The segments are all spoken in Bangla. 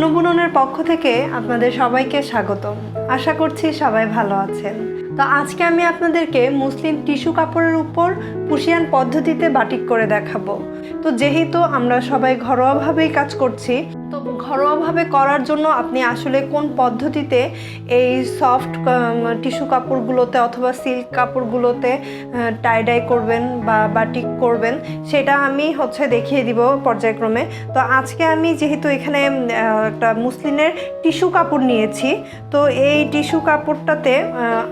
স্বপ্ন বুননের পক্ষ থেকে আপনাদের সবাইকে স্বাগত আশা করছি সবাই ভালো আছেন। তো আজকে আমি আপনাদেরকে মুসলিম টিস্যু কাপড়ের উপর পুশিয়ান পদ্ধতিতে বাটিক করে দেখাবো। তো যেহেতু আমরা সবাই ঘরোয়াভাবেই কাজ করছি ঘরোয়াভাবে করার জন্য আপনি আসলে কোন পদ্ধতিতে এই সফট টিস্যু কাপড়গুলোতে অথবা সিল্ক কাপড়গুলোতে টাই ডাই করবেন বা বাটিক করবেন, সেটা আমি হচ্ছে দেখিয়ে দিব পর্যায়ক্রমে। তো আজকে আমি যেহেতু এখানে একটা মুসলিনের টিস্যু কাপড় নিয়েছি, তো এই টিস্যু কাপড়টাতে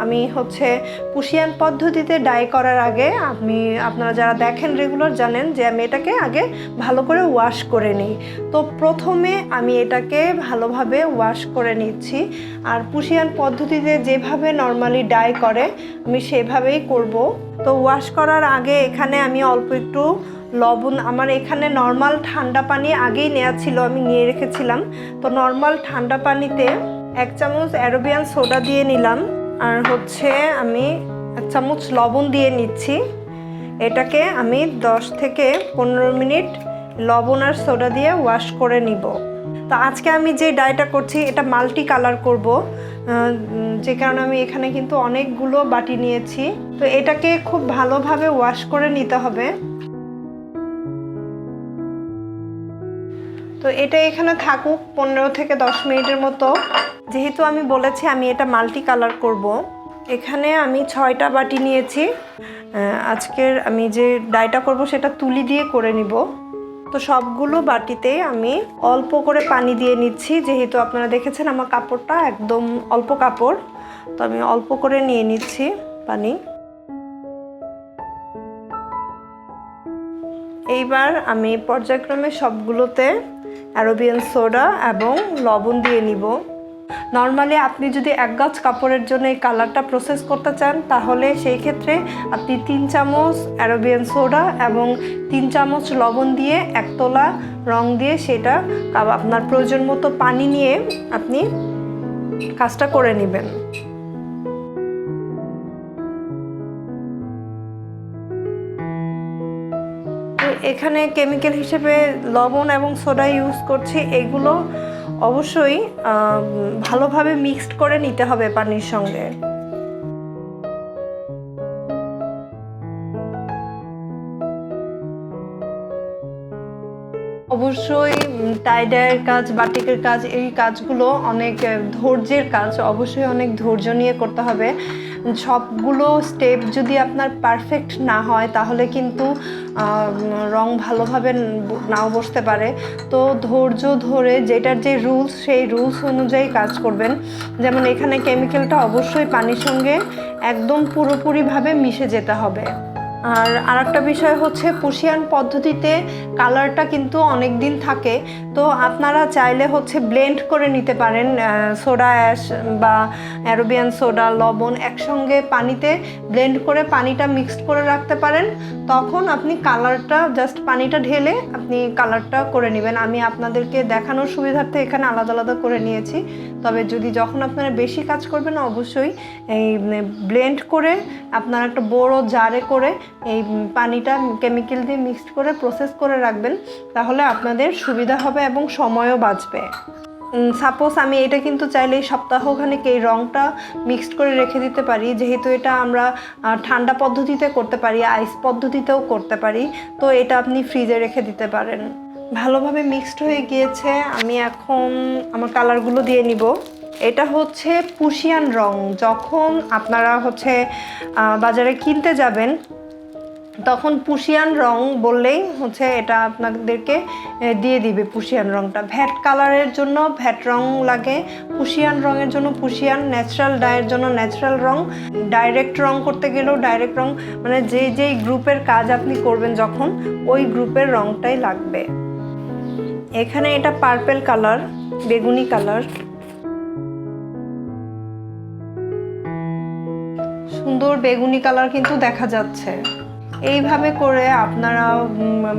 আমি হচ্ছে পুশিয়ান পদ্ধতিতে ডাই করার আগে আপনি, আপনারা যারা দেখেন রেগুলার জানেন যে আমি এটাকে আগে ভালো করে ওয়াশ করে নিই। তো প্রথমে আমি এটাকে ভালোভাবে ওয়াশ করে নিচ্ছি। আর পুশিয়ান পদ্ধতিতে যেভাবে নর্মালি ডাই করে, আমি সেভাবেই করব। তো ওয়াশ করার আগে এখানে আমি অল্প একটু লবণ, আমার এখানে নর্মাল ঠান্ডা পানি আগেই নেওয়া ছিল, আমি নিয়ে রেখেছিলাম। তো নর্মাল ঠান্ডা পানিতে এক চামচ অ্যারোবিয়ান সোডা দিয়ে নিলাম। আর হচ্ছে আমি এক চামচ লবণ দিয়ে নিচ্ছি। এটাকে আমি 10 থেকে পনেরো মিনিট লবণ আর সোডা দিয়ে ওয়াশ করে নিব। তো আজকে আমি যে ডাইটা করছি, এটা মাল্টি কালার করব। যে কারণে আমি এখানে কিন্তু অনেকগুলো বাটি নিয়েছি। তো এটাকে খুব ভালোভাবে ওয়াশ করে নিতে হবে। তো এটা এখানে থাকুক পনেরো থেকে দশ মিনিটের মতো। যেহেতু আমি বলেছি আমি এটা মাল্টি কালার করব। এখানে আমি ছয়টা বাটি নিয়েছি। আজকের আমি যে ডাইটা করব, সেটা তুলি দিয়ে করে নিব। তো সবগুলো বাটিতে আমি অল্প করে পানি দিয়ে নিচ্ছি। যেহেতু আপনারা দেখেছেন আমার কাপড়টা একদম অল্প কাপড়, তো আমি অল্প করে নিয়ে নিচ্ছি পানি। এইবার আমি পর্যায়ক্রমে সবগুলোতে অ্যারোবিয়ান সোডা এবং লবণ দিয়ে নিব। নর্মালি আপনি যদি এক গাছ কাপড়ের জন্য এই কালারটা প্রসেস করতে চান, তাহলে সেই ক্ষেত্রে আপনি তিন চামচ অ্যারোবিয়ান সোডা এবং তিন চামচ লবণ দিয়ে একতলা রং দিয়ে সেটা আপনার প্রয়োজন মতো পানি নিয়ে আপনি কাজটা করে নেবেন। এখানে কেমিক্যাল হিসেবে লবণ এবং সোডা ইউজ করছি। এগুলো অবশ্যই ভালোভাবে মিক্সড করে নিতে হবে পানির সঙ্গে। অবশ্যই টাইডায়ের কাজ, বাটিকের কাজ, এই কাজগুলো অনেক ধৈর্যের কাজ, অবশ্যই অনেক ধৈর্য নিয়ে করতে হবে। সবগুলো স্টেপ যদি আপনার পারফেক্ট না হয়, তাহলে কিন্তু রং ভালোভাবে নাও বসতে পারে। তো ধৈর্য ধরে যেটার যে রুলস সেই রুলস অনুযায়ী কাজ করবেন। যেমন এখানে কেমিক্যালটা অবশ্যই পানির সঙ্গে একদম পুরোপুরিভাবে মিশে যেতে হবে। আর আরেকটা বিষয় হচ্ছে পুশিয়ান পদ্ধতিতে কালারটা কিন্তু অনেক দিন থাকে। তো আপনারা চাইলে হচ্ছে ব্লেন্ড করে নিতে পারেন সোডা অ্যাশ বা অ্যারোবিয়ান সোডা লবণ একসঙ্গে পানিতে ব্লেন্ড করে পানিটা মিক্সড করে রাখতে পারেন। তখন আপনি কালারটা জাস্ট পানিটা ঢেলে আপনি কালারটা করে নেবেন। আমি আপনাদেরকে দেখানোর সুবিধার্থে এখানে আলাদা আলাদা করে নিয়েছি। তবে যদি যখন আপনারা বেশি কাজ করবেন, অবশ্যই এই ব্লেন্ড করে আপনার একটা বড় জারে করে এই পানিটা কেমিক্যাল দিয়ে মিক্সড করে প্রসেস করে রাখবেন। তাহলে আপনাদের সুবিধা হবে এবং সময়ও বাঁচবে। সাপোজ আমি এটা কিন্তু চাইলে এই সপ্তাহখানেক এই রঙটা মিক্সড করে রেখে দিতে পারি। যেহেতু এটা আমরা ঠান্ডা পদ্ধতিতে করতে পারি আইস পদ্ধতিতেও করতে পারি, তো এটা আপনি ফ্রিজে রেখে দিতে পারেন। ভালোভাবে মিক্সড হয়ে গিয়েছে, আমি এখন আমার কালারগুলো দিয়ে নিব। এটা হচ্ছে পুশিয়ান রং। যখন আপনারা হচ্ছে বাজারে কিনতে যাবেন তখন পুশিয়ান রং বললেই হচ্ছে এটা আপনাদেরকে দিয়ে দিবে পুশিয়ান রংটা। ভ্যাট কালারের জন্য ভ্যাট রং লাগে, পুশিয়ান রঙের জন্য পুশিয়ান, ন্যাচারাল ডায়ের জন্য ন্যাচারাল রং, ডাইরেক্ট রং করতে গেলেও ডাইরেক্ট রং মানে যে যেই গ্রুপের কাজ আপনি করবেন যখন, ওই গ্রুপের রংটাই লাগবে। এখানে এটা পার্পেল কালার, বেগুনি কালার। সুন্দর বেগুনি কালার কিন্তু দেখা যাচ্ছে। এইভাবে করে আপনারা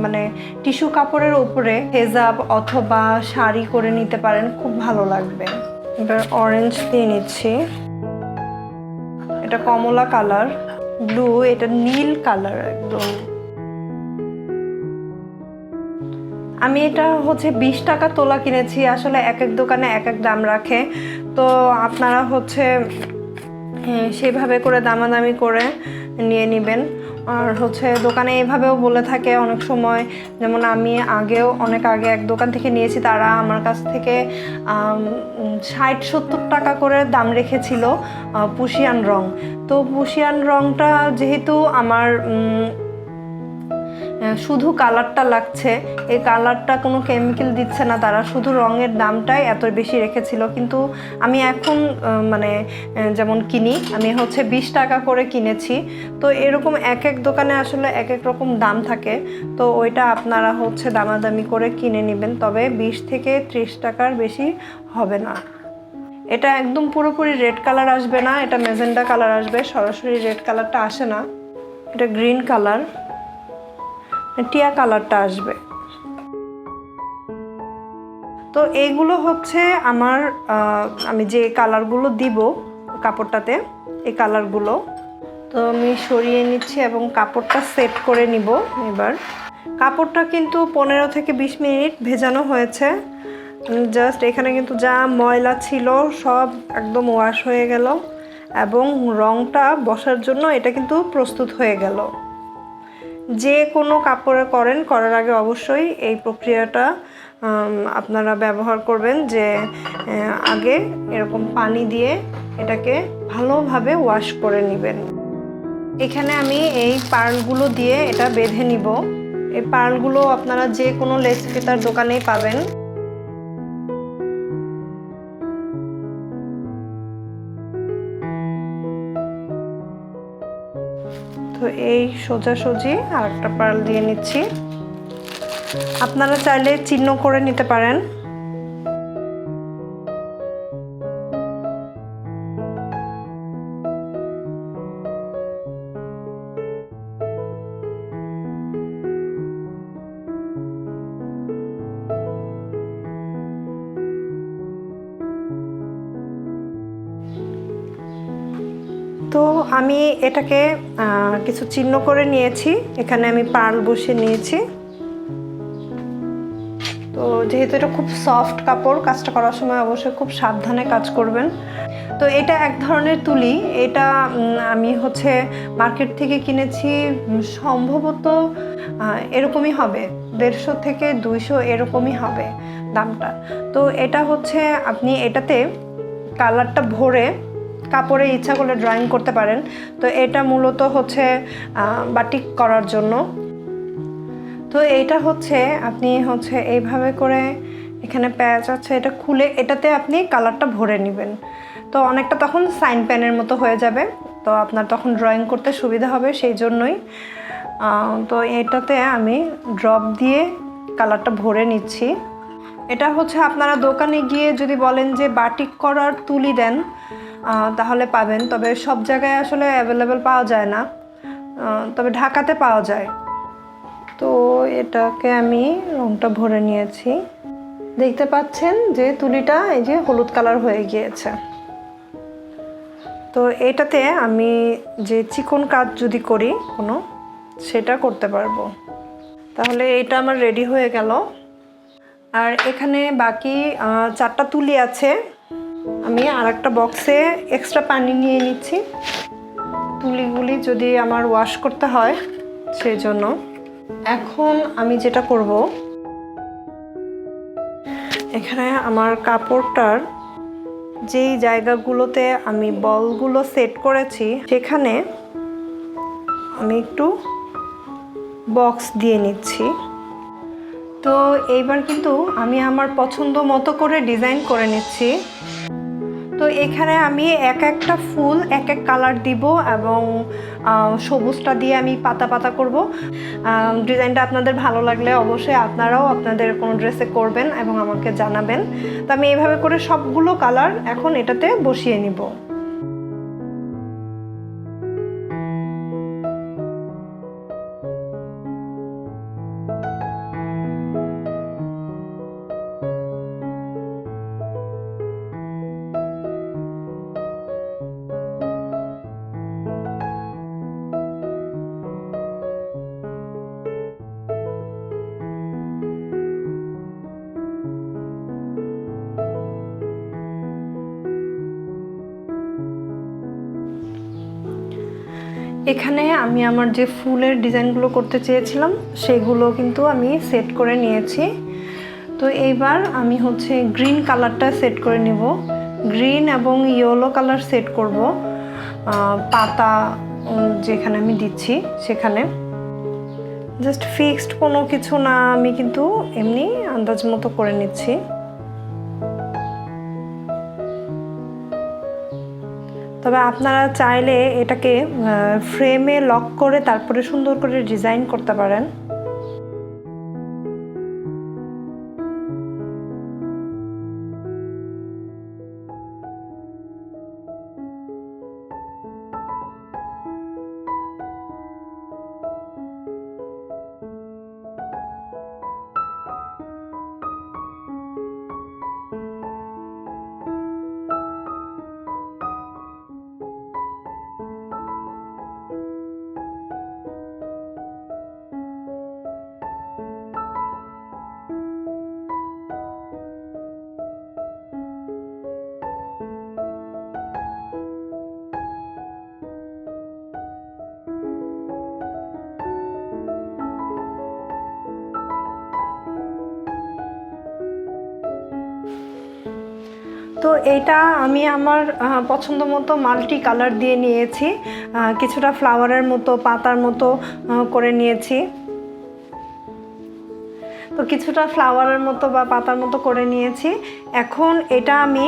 মানে টিস্যু কাপড়ের উপরে হেজাব অথবা শাড়ি করে নিতে পারেন, খুব ভালো লাগবে। এবার অরেঞ্জ দিয়ে নিচ্ছি। এটা কমলা কালার ব্লু এটা নীল কালার একদম। আমি এটা হচ্ছে বিশ টাকা তোলা কিনেছি, আসলে এক এক দোকানে এক এক দাম রাখে। তো আপনারা হচ্ছে সেভাবে করে দামাদামি করে নিয়ে নেবেন। আর হচ্ছে দোকানে এভাবেও বলে থাকে অনেক সময়, যেমন আমি আগেও অনেক আগে এক দোকান থেকে নিয়েছি, তারা আমার কাছ থেকে ষাট, সত্তর টাকা করে দাম রেখেছিল পুশিয়ান রং। তো পুশিয়ান রংটা যেহেতু আমার শুধু কালারটা লাগছে। এই কালারটা কোনো কেমিক্যাল দিচ্ছে না তারা, শুধু রঙের দামটাই এত বেশি রেখেছিল। কিন্তু আমি এখন মানে যেমন কিনি, আমি হচ্ছে বিশ টাকা করে কিনেছি। তো এরকম এক এক দোকানে আসলে এক এক রকম দাম থাকে। তো ওইটা আপনারা হচ্ছে দামাদামি করে কিনে নেবেন। তবে বিশ থেকে ত্রিশ টাকার বেশি হবে না। এটা একদম পুরোপুরি রেড কালার আসবে না, এটা মেজেন্ডা কালার আসবে। সরাসরি রেড কালারটা আসে না। এটা গ্রিন কালার। টিয়া কালারটা আসবে। তো এইগুলো হচ্ছে আমার আমি যে কালারগুলো দিব কাপড়টাতে, এই কালারগুলো। তো আমি সরিয়ে নিচ্ছি এবং কাপড়টা সেট করে নিব এবার। কাপড়টা কিন্তু পনেরো থেকে বিশ মিনিট ভেজানো হয়েছে। জাস্ট এখানে কিন্তু যা ময়লা ছিল সব একদম ওয়াশ হয়ে গেল এবং রংটা বসার জন্য এটা কিন্তু প্রস্তুত হয়ে গেল। যে কোনো কাপড়ে করেন, করার আগে অবশ্যই এই প্রক্রিয়াটা আপনারা ব্যবহার করবেন যে আগে এরকম পানি দিয়ে এটাকে ভালোভাবে ওয়াশ করে নেবেন। এখানে আমি এই পার্লগুলো দিয়ে এটা বেঁধে নিব। এই পার্লগুলো আপনারা যে কোনো লেস দোকানেই পাবেন। তো এই সোজাসুজি আর একটা পার্ল দিয়ে নিচ্ছি। আপনারা চাইলে চিহ্ন করে নিতে পারেন। আমি এটাকে কিছু চিহ্ন করে নিয়েছি। এখানে আমি পার্ল বসিয়ে নিয়েছি। তো যেহেতু এটা খুব সফট কাপড়, কাজটা করার সময় অবশ্যই খুব সাবধানে কাজ করবেন। তো এটা এক ধরনের তুলি। এটা আমি হচ্ছে মার্কেট থেকে কিনেছি সম্ভবত এরকমই হবে। দেড়শো থেকে দুইশো এরকমই হবে দামটা। তো এটা হচ্ছে আপনি এটাতে কালারটা ভরে কাপড়ে ইচ্ছা করলে ড্রয়িং করতে পারেন। তো এটা মূলত হচ্ছে বাটিক করার জন্য। তো এইটা হচ্ছে, আপনি হচ্ছে এইভাবে করে এখানে প্যাচ আছে, এটা খুলে এটাতে আপনি কালারটা ভরে নেবেন। তো অনেকটা তখন সাইন প্যানের মতো হয়ে যাবে। তো আপনার তখন ড্রয়িং করতে সুবিধা হবে সেই জন্যই। তো এটাতে আমি ড্রপ দিয়ে কালারটা ভরে নিচ্ছি। এটা হচ্ছে আপনারা দোকানে গিয়ে যদি বলেন যে বাটিক করার তুলি দেন তাহলে পাবেন। তবে সব জায়গায় আসলে অ্যাভেলেবেল পাওয়া যায় না। তবে ঢাকাতে পাওয়া যায়। তো এটাকে আমি রংটা ভরে নিয়েছি। দেখতে পাচ্ছেন যে তুলিটা এই যে হলুদ কালার হয়ে গিয়েছে। তো এটাতে আমি যে চিকন কাজ যদি করি কোনো, সেটা করতে পারব। তাহলে এটা আমার রেডি হয়ে গেল। আর এখানে বাকি চারটা তুলি আছে। আমি আর একটা বক্সে এক্সট্রা পানি নিয়ে নিচ্ছি। তুলিগুলি যদি আমার ওয়াশ করতে হয় সেই জন্য এখন আমি যেটা করব, এখানে আমার কাপড়টার যেই জায়গাগুলোতে আমি বলগুলো সেট করেছি, সেখানে আমি একটু বক্স দিয়ে নিচ্ছি। তো এইবার কিন্তু আমি আমার পছন্দ মতো করে ডিজাইন করে নিচ্ছি। এখানে আমি এক একটা ফুল, এক এক কালার দিব এবং সবুজটা দিয়ে আমি পাতা পাতা করব। ডিজাইনটা আপনাদের ভালো লাগলে অবশ্যই আপনারাও আপনাদের কোনো ড্রেসে করবেন এবং আমাকে জানাবেন। তো আমি এভাবে করে সবগুলো কালার এখন এটাতে বসিয়ে নিব। এখানে আমি আমার যে ফুলের ডিজাইনগুলো করতে চেয়েছিলাম, সেগুলো কিন্তু আমি সেট করে নিয়েছি। তো এইবার আমি হচ্ছে গ্রিন কালারটা সেট করে নিব। গ্রিন এবং ইয়েলো কালার সেট করব। পাতা যেখানে আমি দিচ্ছি, সেখানে। জাস্ট ফিক্সড কোনো কিছু না, আমি কিন্তু এমনি আন্দাজ মতো করে নিচ্ছি। তবে আপনারা চাইলে এটাকে ফ্রেমে লক করে তারপরে সুন্দর করে ডিজাইন করতে পারেন। এইটা আমি আমার পছন্দ মতো মাল্টি কালার দিয়ে নিয়েছি। কিছুটা ফ্লাওয়ারের মতো, পাতার মতো করে নিয়েছি। তো কিছুটা ফ্লাওয়ারের মতো বা পাতার মতো করে নিয়েছি। এখন এটা আমি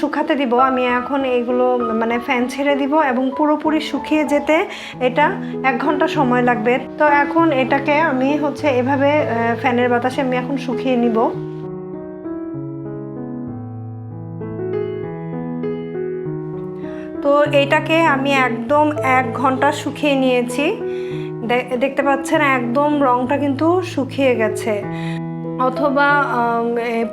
শুকাতে দিব। আমি এখন এগুলো মানে ফ্যান ছেড়ে দিব এবং পুরোপুরি শুকিয়ে যেতে এটা এক ঘণ্টা সময় লাগবে। তো এখন এটাকে আমি হচ্ছে এভাবে ফ্যানের বাতাসে আমি এখন শুকিয়ে নিব। তো এটাকে আমি একদম এক ঘণ্টা শুকিয়ে নিয়েছি। দেখতে পাচ্ছেন একদম রংটা কিন্তু শুকিয়ে গেছে। অথবা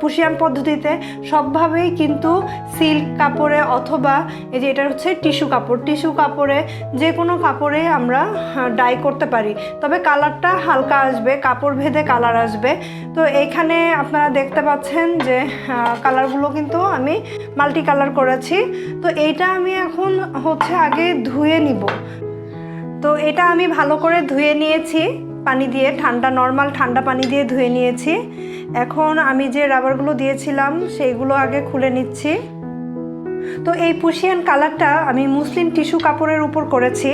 পুশিয়ান পদ্ধতিতে সবভাবেই কিন্তু সিল্ক কাপড়ে অথবা এই যে এটা হচ্ছে টিস্যু কাপড়। টিস্যু কাপড়ে যে কোনো কাপড়ে আমরা ডাই করতে পারি। তবে কালারটা হালকা আসবে, কাপড় ভেদে কালার আসবে। তো এইখানে আপনারা দেখতে পাচ্ছেন যে কালারগুলো কিন্তু আমি মাল্টি কালার করেছি। তো এইটা আমি এখন হচ্ছে আগে ধুয়ে নিব। তো এটা আমি ভালো করে ধুয়ে নিয়েছি। পানি দিয়ে, ঠান্ডা নর্মাল ঠান্ডা পানি দিয়ে ধুয়ে নিয়েছি। এখন আমি যে রাবারগুলো দিয়েছিলাম, সেইগুলো আগে খুলে নিচ্ছি। তো এই পুশিয়ান কালারটা আমি মুসলিম টিস্যু কাপড়ের উপর করেছি।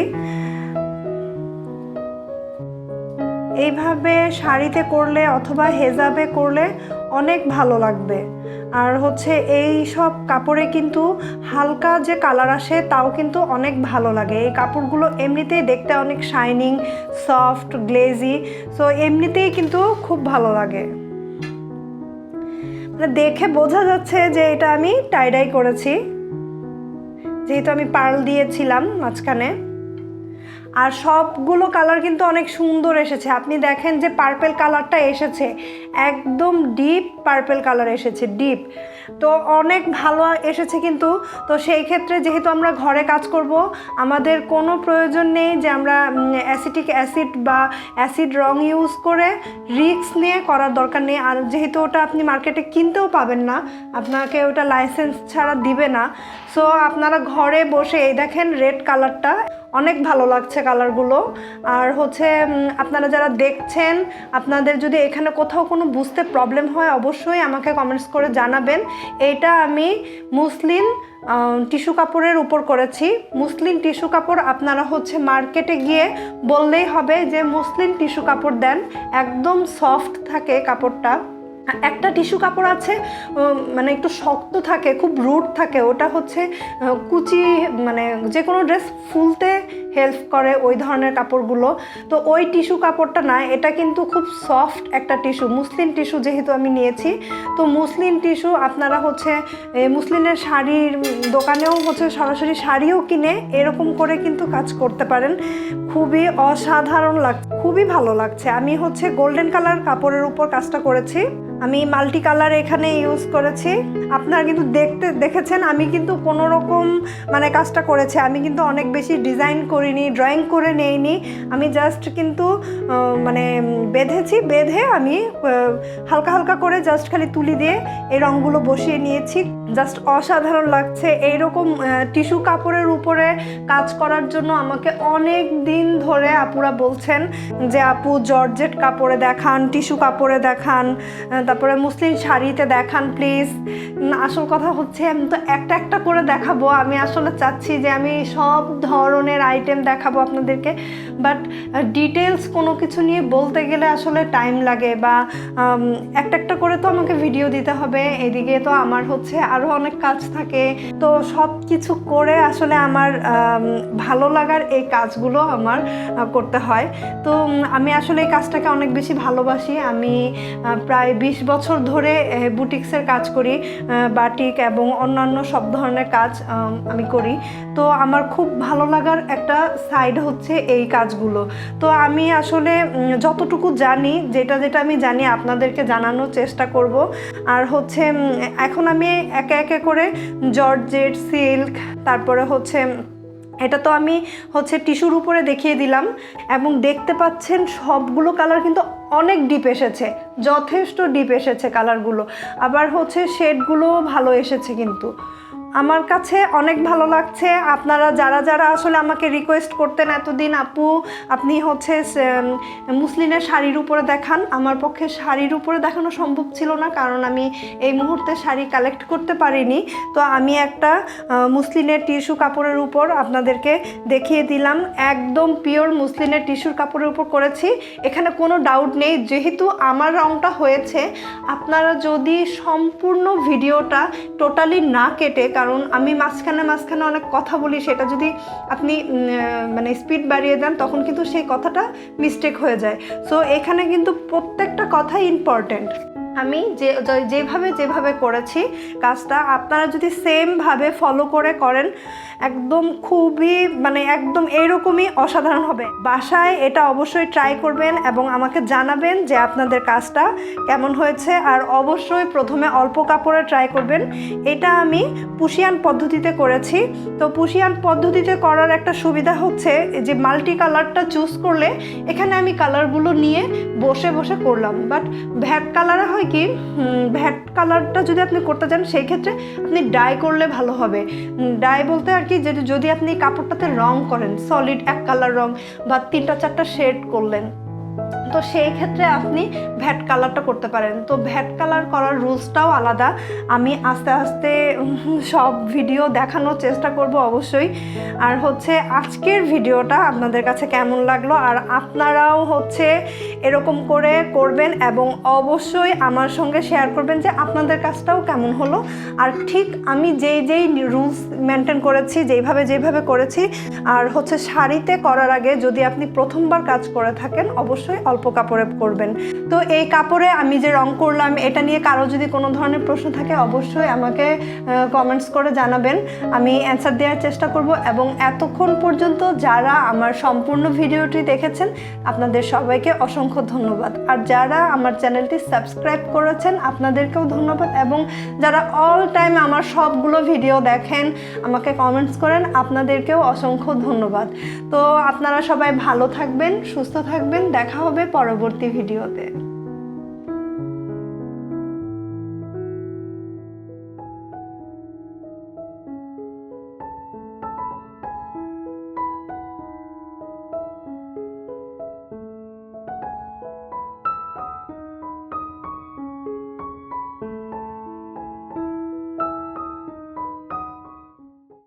এইভাবে শাড়িতে করলে অথবা হেজাবে করলে অনেক ভালো লাগবে। আর হচ্ছে এই সব কাপড়ে কিন্তু হালকা যে কালার আসে তাও কিন্তু অনেক ভালো লাগে। এই কাপড়গুলো এমনিতেই দেখতে অনেক শাইনিং সফট গ্লেজি সো এমনিতেই কিন্তু খুব ভালো লাগে। মানে দেখে বোঝা যাচ্ছে যে এটা আমি টাইডাই করেছি। যেহেতু আমি পার্ল দিয়েছিলাম মাঝখানে। আর সবগুলো কালার কিন্তু অনেক সুন্দর এসেছে। আপনি দেখেন যে পার্পেল কালারটা এসেছে। একদম ডিপ পার্পেল কালার এসেছে ডিপ তো অনেক ভালো এসেছে কিন্তু। তো সেই ক্ষেত্রে যেহেতু আমরা ঘরে কাজ করব, আমাদের কোনো প্রয়োজন নেই যে আমরা অ্যাসিটিক অ্যাসিড বা অ্যাসিড রং ইউজ করে রিক্স নিয়ে করার দরকার নেই। আর যেহেতু ওটা আপনি মার্কেটে কিনতেও পাবেন না, আপনাকে ওটা লাইসেন্স ছাড়া দিবে না। সো আপনারা ঘরে বসে, এই দেখেন রেড কালারটা অনেক ভালো লাগছে কালারগুলো আর হচ্ছে আপনারা যারা দেখছেন, আপনাদের যদি এখানে কোথাও কোনো বুঝতে প্রবলেম হয়, অবশ্যই আমাকে কমেন্টস করে জানাবেন। এইটা আমি মুসলিম টিস্যু কাপড়ের উপর করেছি। মুসলিম টিস্যু কাপড় আপনারা হচ্ছে মার্কেটে গিয়ে বললেই হবে যে মুসলিম টিস্যু কাপড় দেন। একদম সফট থাকে কাপড়টা। একটা টিস্যু কাপড় আছে মানে একটু শক্ত থাকে, খুব রুট থাকে, ওটা হচ্ছে কুচি মানে যে কোনো ড্রেস ফুলতে হেল্প করে ওই ধরনের কাপড়গুলো। তো ওই টিস্যু কাপড়টা না এটা কিন্তু খুব সফট একটা টিস্যু মুসলিম টিস্যু যেহেতু আমি নিয়েছি তো মুসলিম টিস্যু আপনারা হচ্ছে এ, মুসলিমের শাড়ির দোকানেও হচ্ছে সরাসরি শাড়িও কিনে এরকম করে কিন্তু কাজ করতে পারেন। খুবই অসাধারণ লাগছে খুবই ভালো লাগছে। আমি হচ্ছে গোল্ডেন কালার কাপড়ের উপর কাজটা করেছি। আমি মাল্টি কালার এখানে ইউজ করেছি। আপনারা কিন্তু দেখতে দেখেছেন আমি কিন্তু কোনো রকম মানে কাজটা করেছি। আমি কিন্তু অনেক বেশি ডিজাইন করিনি ড্রয়িং করে নেইনি। আমি জাস্ট কিন্তু মানে বেঁধেছি, বেঁধে আমি হালকা হালকা করে জাস্ট খালি তুলি দিয়ে এই রঙগুলো বসিয়ে নিয়েছি। জাস্ট অসাধারণ লাগছে। এইরকম টিস্যু কাপড়ের উপরে কাজ করার জন্য আমাকে অনেক দিন ধরে আপুরা বলছেন যে, আপু, জর্জেট কাপড়ে দেখান, টিস্যু কাপড়ে দেখান তারপরে মুসলিম শাড়িতে দেখান প্লিজ আসল কথা হচ্ছে, আমি তো একটা একটা করে দেখাবো। আমি আসলে চাচ্ছি যে, আমি সব ধরনের আইটেম দেখাবো আপনাদেরকে। বাট ডিটেলস কোনো কিছু নিয়ে বলতে গেলে আসলে টাইম লাগে বা একটা একটা করে তো আমাকে ভিডিও দিতে হবে। এদিকে তো আমার হচ্ছে আরও অনেক কাজ থাকে। তো সব কিছু করে আসলে আমার ভালো লাগার এই কাজগুলো আমার করতে হয়। তো আমি আসলে এই কাজটাকে অনেক বেশি ভালোবাসি। আমি প্রায় বিশ বছর ধরে বুটিক্সের কাজ করি বাটিক এবং অন্যান্য সব ধরনের কাজ আমি করি। তো আমার খুব ভালো লাগার একটা সাইড হচ্ছে এই কাজগুলো। তো আমি আসলে যতটুকু জানি, যেটা যেটা আমি জানি আপনাদেরকে জানানোর চেষ্টা করব। আর হচ্ছে এখন আমি একে একে করে জর্জেট সিল্ক, তারপরে হচ্ছে, এটা তো আমি হচ্ছে টিস্যুর উপরে দেখিয়ে দিলাম এবং দেখতে পাচ্ছেন সবগুলো কালার কিন্তু অনেক ডিপ এসেছে, যথেষ্ট ডিপ এসেছে কালারগুলো। আবার হচ্ছে শেডগুলোও ভালো এসেছে কিন্তু। আমার কাছে অনেক ভালো লাগছে। আপনারা যারা যারা আসলে আমাকে রিকোয়েস্ট করতেন এতদিন, আপু, আপনি হচ্ছে মুসলিনের শাড়ির উপরে দেখান। আমার পক্ষে শাড়ির উপরে দেখানো সম্ভব ছিল না, কারণ আমি এই মুহূর্তে শাড়ি কালেক্ট করতে পারিনি। তো আমি একটা মুসলিনের টিস্যু কাপড়ের উপর আপনাদেরকে দেখিয়ে দিলাম। একদম পিওর মুসলিনের টিস্যুর কাপড়ের উপর করেছি। এখানে কোনো ডাউট নেই, যেহেতু আমার রঙটা হয়েছে। আপনারা যদি সম্পূর্ণ ভিডিওটা টোটালি না কেটে কারণ আমি মাঝখানে মাঝখানে অনেক কথা বলি, সেটা যদি আপনি মানে স্পিড বাড়িয়ে দেন, তখন কিন্তু সেই কথাটা মিস্টেক হয়ে যায়। সো এখানে কিন্তু প্রত্যেকটা কথাই ইম্পর্ট্যান্ট আমি যে যেভাবে যেভাবে করেছি কাজটা, আপনারা যদি সেমভাবে ফলো করে করেন, একদম খুবই মানে একদম এইরকমই অসাধারণ হবে। বাসায় এটা অবশ্যই ট্রাই করবেন এবং আমাকে জানাবেন যে আপনাদের কাজটা কেমন হয়েছে, আর অবশ্যই প্রথমে অল্প কাপড়ে ট্রাই করবেন। এটা আমি পুশিয়ান পদ্ধতিতে করেছি। তো পুশিয়ান পদ্ধতিতে করার একটা সুবিধা হচ্ছে যে মাল্টি কালারটা চুজ করলে, এখানে আমি কালারগুলো নিয়ে বসে বসে করলাম। বাট ভ্যাট কালারে হয় কি ভ্যাট কালারটা যদি আপনি করতে চান, সেই ক্ষেত্রে আপনি ডাই করলে ভালো হবে। ডাই বলতে আর কি, যে যদি আপনি কাপড়টাতে রং করেন সলিড এক কালার রং বা তিনটা চারটা শেড করলেন তো সেই ক্ষেত্রে আপনি ভ্যাট কালারটা করতে পারেন। তো ভ্যাট কালার করার রুলসটাও আলাদা। আমি আস্তে আস্তে সব ভিডিও দেখানোর চেষ্টা করব অবশ্যই। আর হচ্ছে আজকের ভিডিওটা আপনাদের কাছে কেমন লাগল? আর আপনারাও হচ্ছে এরকম করে করবেন এবং অবশ্যই আমার সঙ্গে শেয়ার করবেন যে আপনাদের কাজটাও কেমন হলো। আর ঠিক আমি যেই যেই রুলস মেনটেন করেছি, যেইভাবে যেভাবে করেছি, আর হচ্ছে শাড়িতে করার আগে যদি আপনি প্রথমবার কাজ করে থাকেন, অবশ্যই অল্প কাপড়ে করবেন। তো এই কাপড়ে আমি যে রং করলাম, এটা নিয়ে কারও যদি কোনো ধরনের প্রশ্ন থাকে, অবশ্যই আমাকে কমেন্টস করে জানাবেন। আমি অ্যান্সার দেওয়ার চেষ্টা করব এবং এতক্ষণ পর্যন্ত যারা আমার সম্পূর্ণ ভিডিওটি দেখেছেন, আপনাদের সবাইকে অসংখ্য ধন্যবাদ। আর যারা আমার চ্যানেলটি সাবস্ক্রাইব করেছেন, আপনাদেরকেও ধন্যবাদ এবং যারা অল টাইম আমার সবগুলো ভিডিও দেখেন, আমাকে কমেন্টস করেন, আপনাদেরকেও অসংখ্য ধন্যবাদ। তো আপনারা সবাই ভালো থাকবেন, সুস্থ থাকবেন, দেখা হবে পরবর্তী ভিডিওতে।